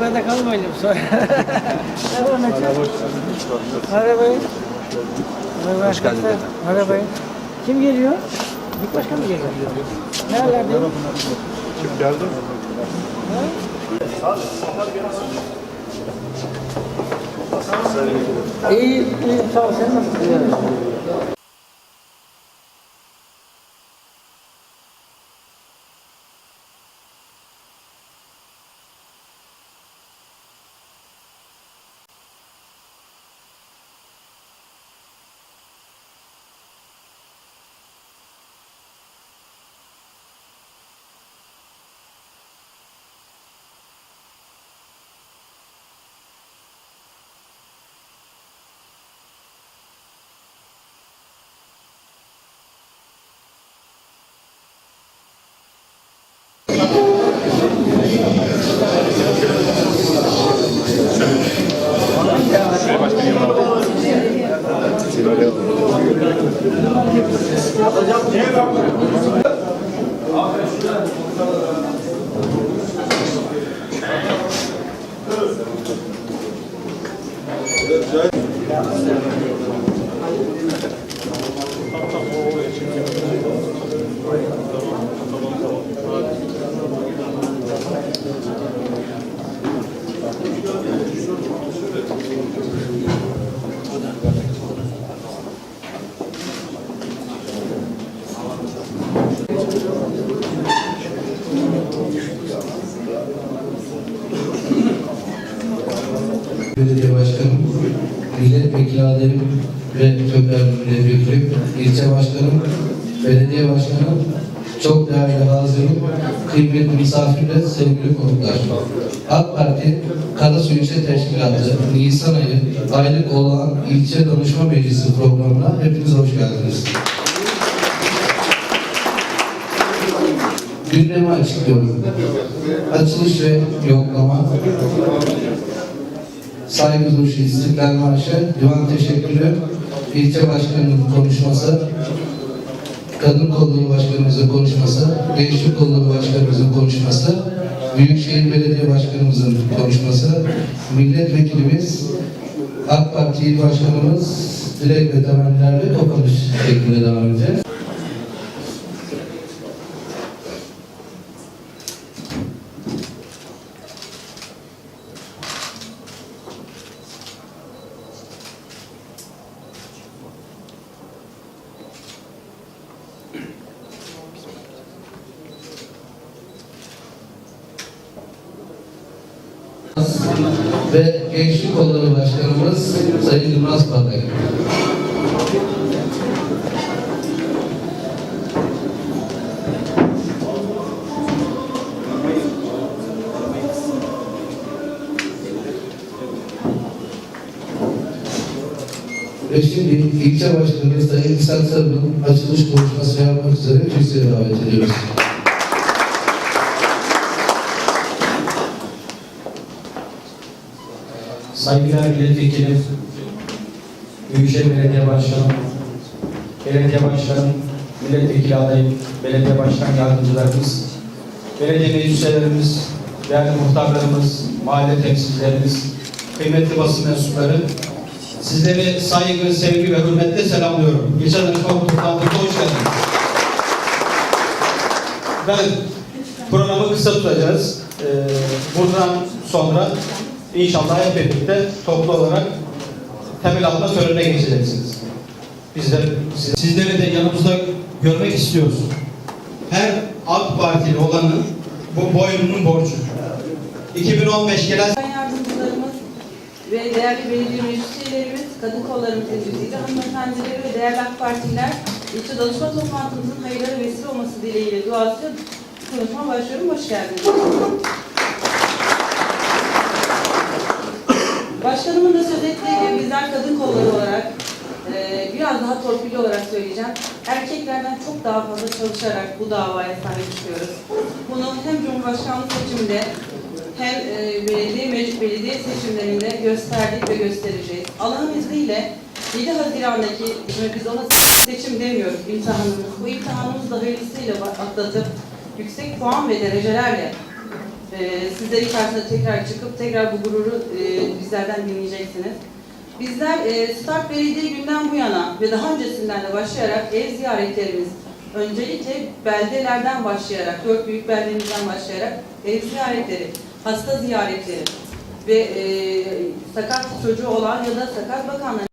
Uzaklarda kalmayalım sonra. Merhaba Mete. Merhaba. Merhaba arkadaşlar. Merhaba. Kim geliyor? Büyük başkan mı geliyor? Nerelerde? Kim geldi? İyi, iyi. Sağ ol. Sen nasılsın? Belediye Başkanım, milletvekili adayım ve Köprü Milletvekili, ilçe başkanım, belediye başkanım, çok değerli hazırım, kıymetli misafirler, sevgili konuklar. AK Parti Karasu İlçe Teşkilatı Nisan ayı aylık olan ilçe danışma meclisi programına hepiniz hoş geldiniz. Gündemi açıklıyorum. Açılış ve yoklama, saygı duruşu, istiklal marşı, divan teşekkürü, ilçe başkanının konuşması, kadın kolları başkanımızın konuşması, gençlik kolları başkanımızın konuşması, Büyükşehir Belediye Başkanımızın konuşması, milletvekilimiz, AK Parti İl Başkanımız dilek ve temennilerle kapanış şeklinde devam edeceğiz. Ve Gençlik Kolları Başkanımız Sayın Yılmaz Patak. Ve şimdi ilçe başkanımız Sayın İhsan Sarı'nın açılış konuşması yapmak üzere kürsüye davet ediyoruz. Saygıdeğer milletvekilim, Büyükşehir Belediye Başkanı, Belediye Başkanı, Milletvekili adayım, Belediye Başkan Yardımcılarımız, Belediye meclislerimiz, değerli muhtarlarımız, mahalle temsilcilerimiz, kıymetli basın mensupları, sizleri saygı, sevgi ve hürmetle selamlıyorum. İlçe Danışma toplantımıza hoş geldiniz. Ben programı kısa tutacağız. Ee, buradan sonra inşallah hep birlikte toplu olarak temel atma törenine geçeceksiniz. Bizler, siz- sizleri de yanımızda görmek istiyoruz. Her AK Partili olanın bu boynunun borcu. 2015 gelen ve değerli belediye meclis üyelerimiz, kadın kollarımızın güzide hanımefendileri ve değerli AK Partililer ilçe danışma toplantımızın hayırlara vesile olması dileğiyle duasıyla konuşma başlıyorum. Hoş geldiniz. Başkanımın da söz ettiği gibi bizler kadın kolları olarak eee, biraz daha torpilli olarak söyleyeceğim. Erkeklerden çok daha fazla çalışarak bu davaya sahip çıkıyoruz. Bunu hem Cumhurbaşkanlığı seçiminde hem e, belediye meclis belediye seçimlerinde gösterdik ve göstereceğiz. Allah'ın izniyle 7 Haziran'daki biz ona seçim demiyoruz imtihanımız. Bu imtihanımızı da hayırlısıyla atlatıp yüksek puan ve derecelerle e, sizlerin karşısına tekrar çıkıp tekrar bu gururu e, bizlerden dinleyeceksiniz. Bizler e, start verildiği günden bu yana ve daha öncesinden de başlayarak ev ziyaretlerimiz, öncelikle beldelerden başlayarak, dört büyük beldemizden başlayarak ev ziyaretleri, hasta ziyaretleri ve e, sakat çocuğu olan ya da sakat bakanların